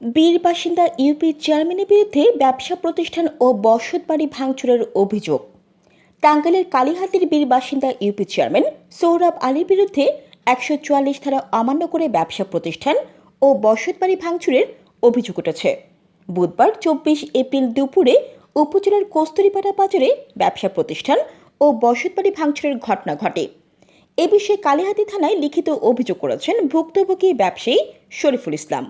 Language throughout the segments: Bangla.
বীর বাসিন্দা ইউপি চেয়ারম্যানের বিরুদ্ধে ব্যবসা প্রতিষ্ঠান ও বসত বাড়ি ভাঙচুরের অভিযোগ। টাঙ্গাইলের কালীহাতির বীর বাসিন্দা ইউপি চেয়ারম্যান সৌরভ আলীর বিরুদ্ধে একশো চুয়াল্লিশ ধারা অমান্য করে ব্যবসা প্রতিষ্ঠান ও বসত বাড়ি ভাঙচুরের অভিযোগ উঠেছে। বুধবার চব্বিশ এপ্রিল দুপুরে উপজেলার কস্তুরীপাড়া বাজারে ব্যবসা প্রতিষ্ঠান ও বসত বাড়ি ভাঙচুরের ঘটনা ঘটে। এ বিষয়ে কালীহাতি থানায় লিখিত অভিযোগ করেছেন ভুক্তভোগী ব্যবসায়ী শরীফুল ইসলাম।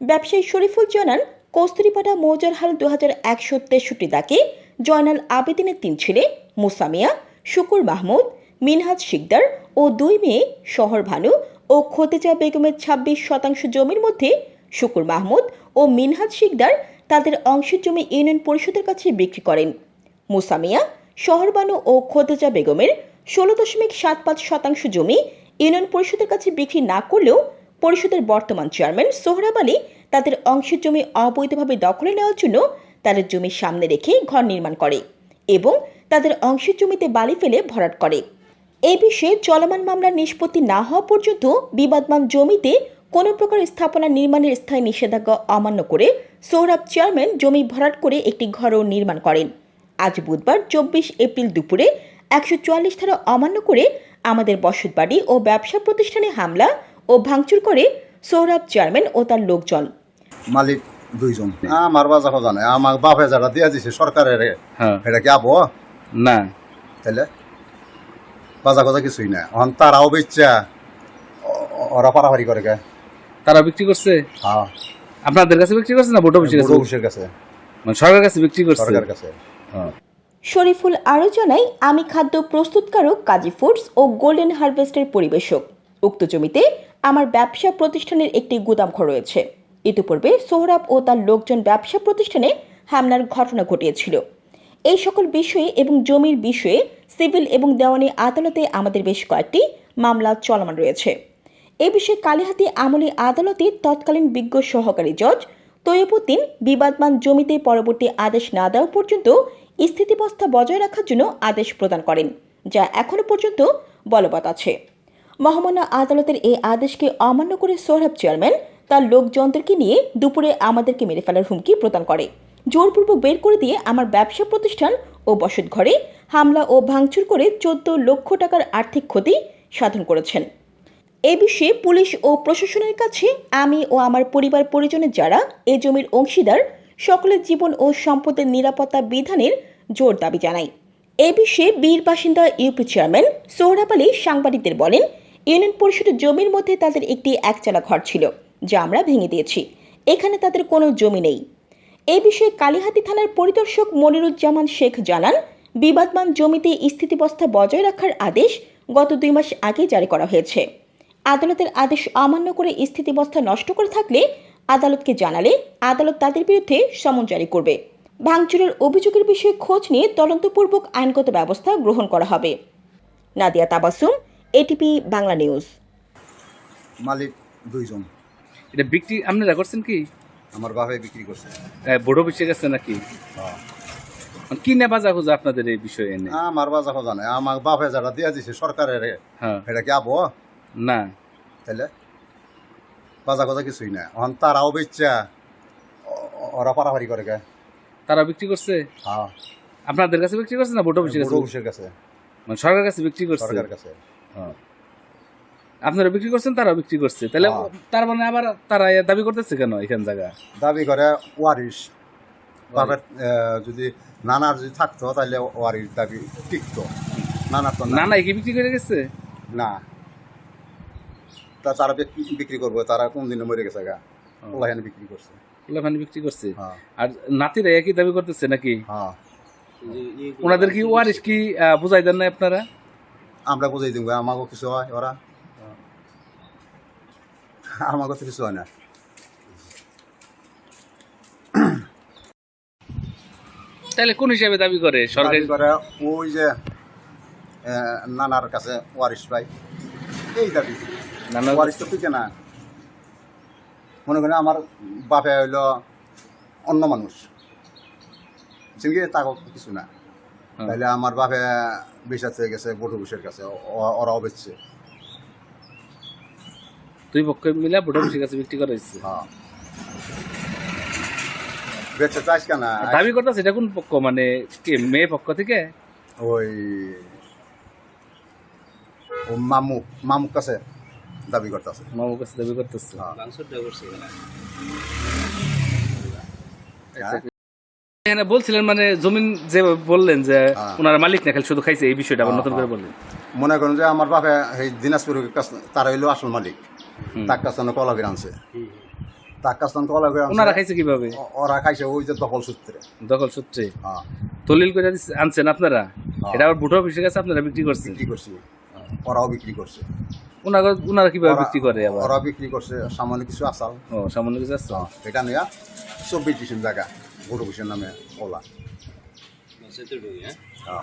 ব্যবসায়ী শরীফুল জানান কস্তুরীপাড়া মৌজার হাল দু হাজার একশো তেষট্টি দাকে জয়নাল আবেদিনের তিন ছেলে মুসামিয়া শুকুর মাহমুদ, মিনহাজ শিকদার ও দুই মেয়ে, শহর ভানু ও খতেজা বেগমের ছাব্বিশ শতাংশ জমির মধ্যে শুকুর মাহমুদ ও মিনহাজ শিকদার তাদের অংশের জমি ইউনিয়ন পরিষদের কাছে বিক্রি করেন। মুসামিয়া শহরবানু ও খোদেজা বেগমের ষোলো দশমিক সাত পাঁচ শতাংশ জমি ইউনিয়ন পরিষদের কাছে বিক্রি না করলেও পরিষদের বর্তমান চেয়ারম্যান সোহরাব আলী তাদের অংশের জমি অবৈধভাবে দখলে নেওয়ার জন্য তাদের জমির সামনে রেখে ঘর নির্মাণ করে এবং তাদের অংশের জমিতে বালি ফেলে ভরাট করে। এই বিষয়ে চলমান মামলার নিষ্পত্তি না হওয়া পর্যন্ত বিবাদমান জমিতে কোনো প্রকার স্থাপনা নির্মাণের স্থায়ী নিষেধাজ্ঞা অমান্য করে সৌরভ চেয়ারম্যান জমি ভরাট করে একটি ঘরও নির্মাণ করেন। আজ বুধবার চব্বিশ এপ্রিল দুপুরে একশো চুয়াল্লিশ ধারা অমান্য করে আমাদের বসতবাড়ি ও ব্যবসা প্রতিষ্ঠানে হামলা ও ভাঙচুর করে সৌরভ চেয়ারম্যান ও তার লোকজন। মালিক দুইজন। আমার বাজা কথা নাই আমার বাপে যারা দিয়া দিছে সরকারের হ্যাঁ। এটা কি আবো? না। তাহলে বাজা কথা কিছুই না এখন তারাও বেচা ওরা পারাপারি করে গে তারা বিক্রি করছে? হ্যাঁ। আপনাদের কাছে বিক্রি করছে না কাছে বড় অফিসের কাছে? মানে সরকারের কাছে বিক্রি করছে? সরকারের কাছে। হ্যাঁ। শরীফুল আরও জানায় আমি খাদ্য প্রস্তুতকারক কাজী ফুডস ও গোল্ডেন হারভেস্টের পরিবেশক। উক্ত জমিতে আমার ব্যবসা প্রতিষ্ঠানের একটি গুদামঘর রয়েছে। ইতিপূর্বে সোহরাব ও তার লোকজন ব্যবসা প্রতিষ্ঠানে হামলার ঘটনা ঘটিয়েছিল। এই সকল বিষয়ে এবং জমির বিষয়ে সিভিল এবং দেওয়ানি আদালতে আমাদের বেশ কয়েকটি মামলা চলমান রয়েছে। এ বিষয়ে কালীহাতি আমলি আদালতে তৎকালীন বিজ্ঞ সহকারী জজ তৈয়বুদ্দিন বিবাদমান জমিতে পরবর্তী আদেশ না দেওয়া পর্যন্ত স্থিতিবস্থা বজায় রাখার জন্য আদেশ প্রদান করেন, যা এখনও পর্যন্ত বলবৎ আছে। মহামান্য আদালতের এই আদেশকে অমান্য করে সোহরাব চেয়ারম্যান তার লোকজনদেরকে নিয়ে দুপুরে আমাদেরকে মেরে ফেলার হুমকি প্রদান করে। জোরপূর্বক বের করে দিয়ে আমার ব্যবসা প্রতিষ্ঠান ও বসত ঘরে হামলা ও ভাঙচুর করে চোদ্দ লক্ষ টাকার আর্থিক ক্ষতি সাধন করেছেন। এ বিষয়ে পুলিশ ও প্রশাসনের কাছে আমি ও আমার পরিবার পরিজনের যারা এ জমির অংশীদার, সকলের জীবন ও সম্পদের নিরাপত্তা বিধানের জোর দাবি জানাই। এ বিষয়ে বীর বাসিন্দা ইউপি চেয়ারম্যান সৌরভ আলী সাংবাদিকদের বলেন, ইউনিয়ন পরিষদের জমির মধ্যে তাদের একটি একচালা ঘর ছিল। যা আমরা ভেঙে দিয়েছি। এখানে তাদের কোনো জমি নেই। এ বিষয়ে কালীহাতি থানার পরিদর্শক মনিরুজ্জামান শেখ জানান, বিবাদমান জমিতে স্থিতিবস্থা বজায় রাখার আদেশ গত দুই মাস আগে জারি করা হয়েছে। আদালতের আদেশ অমান্য করে স্থিতিবস্থা নষ্ট করে থাকলে আদালতকে জানালে আদালত তাদের বিরুদ্ধে সমন জারি করবে। ভাঙচুরের অভিযোগের বিষয়ে খোঁজ নিয়ে তদন্তপূর্বক আইনগত ব্যবস্থা গ্রহণ করা হবে। Nadia Tabassum ATP Bangla news. মালিক দুইজন। এটা বিক্রি আপনারা করছেন কি? আমার বাপে বিক্রি করছে। ভোট অফিসের কাছে নাকি? হ্যাঁ। মানে কি নেবা যা খুঁজে আপনাদের এই বিষয়ে এনে? আমার বাজা কথা নাই। আমার বাপে যারা দিয়া দিছে সরকারের হ্যাঁ। এটা কি আবো? না। তাহলে বাজা কথা কিছুই না এখন তারাও বেচা ওরা পারাপারি করে গে। তারা বিক্রি করছে? হ্যাঁ। আপনাদের কাছে বিক্রি করছে না ভোট অফিসের বড় কাছে অফিসের কাছে মানে সরকারের কাছে বিক্রি করছে? সরকারের কাছে। হ্যাঁ। আপনারা বিক্রি করছেন তারা বিক্রি করছে। তাহলে হ্যাঁ। তার মানে আবার তারা দাবি করতেছে কেন এখান জায়গা? দাবি করে ওয়ারিশ। আহ, যদি নানার যদি থাকতো তাহলে ওয়ারিশ দাবি টিকতো। নানার তো না। না কি বিক্রি করে গেছে? না। তা তারা বিক্রি করব তারা কোন দিনে মরে গেছে গা। ওলা এখানে বিক্রি করছে। ওখানে বিক্রি করছে? হ্যাঁ। আর নাতিরা একই দাবি করতেছে নাকি? হ্যাঁ। ওনাদের কি ওয়ারিশ কি বুঝাই দেন না আপনারা? আমরা বুঝাই দিব আমাকে কিছু হয় ওরা? আমাকে তো কিছু হয় না। তাহলে কোন হিসাবে দাবি করে সরকারি? করে ওই যে নানার কাছে ওয়ারিশ পাই এই দাবি। নানা ওয়ারিশ তো না। মনে করেন আমার বাপে হইল অন্য মানুষ। বুঝছেন কি তা কিছু না। হ্যাঁ। তাহলে আমার বাপে বিশ্বাস হয়ে গেছে বটু বুসের কাছে ওরাও বেচছে দুই পক্ষ মিলে ভোট অফিসের কাছে বিক্রি করা হয়েছে। হ্যাঁ। বেচে চাইস কেন? দাবি করতেছে এটা কোন পক্ষ? মানে কি মেয়ে পক্ষ থেকে? ওই ও মামু মামুর কাছে দাবি করতেছে। মামুর কাছে দাবি করতেছে। আচ্ছা, এখানে বলছিলেন মানে জমিন যে বললেন যে হ্যাঁ। ওনার মালিক না খালি শুধু খাইছে এই বিষয়টা আবার হ্যাঁ, নতুন করে হ্যাঁ। বললেন। মনে করেন যে আমার বাপে এই দিনাজপুরের কাছে তারা হইল আসল মালিক। হুম। তার কলা করে আনছে তার কাছে কলা করে আনছে ওনারা খাইছে কীভাবে? ও- ওরা খাইছে ওই যে দখল সূত্রে। দখল সূত্রে? হ্যাঁ। দলিল করে আনছেন আপনারা? হ্যাঁ। এটা আবার ভোটার অফিসের কাছে আপনারা বিক্রি করছেন? বিক্রি করছি। ওরাও বিক্রি করছে। ওনারা ওনারা কীভাবে বিক্রি করে আবার? ওরা বিক্রি করছে। সামান্য কিছু আসাল। ও সামান্য কিছু আছে হ্যাঁ, এটা নিয়ে চব্বিশ ডিসেম্বর জায়গা ভোট অফিসের নামে ওলা হ্যাঁ।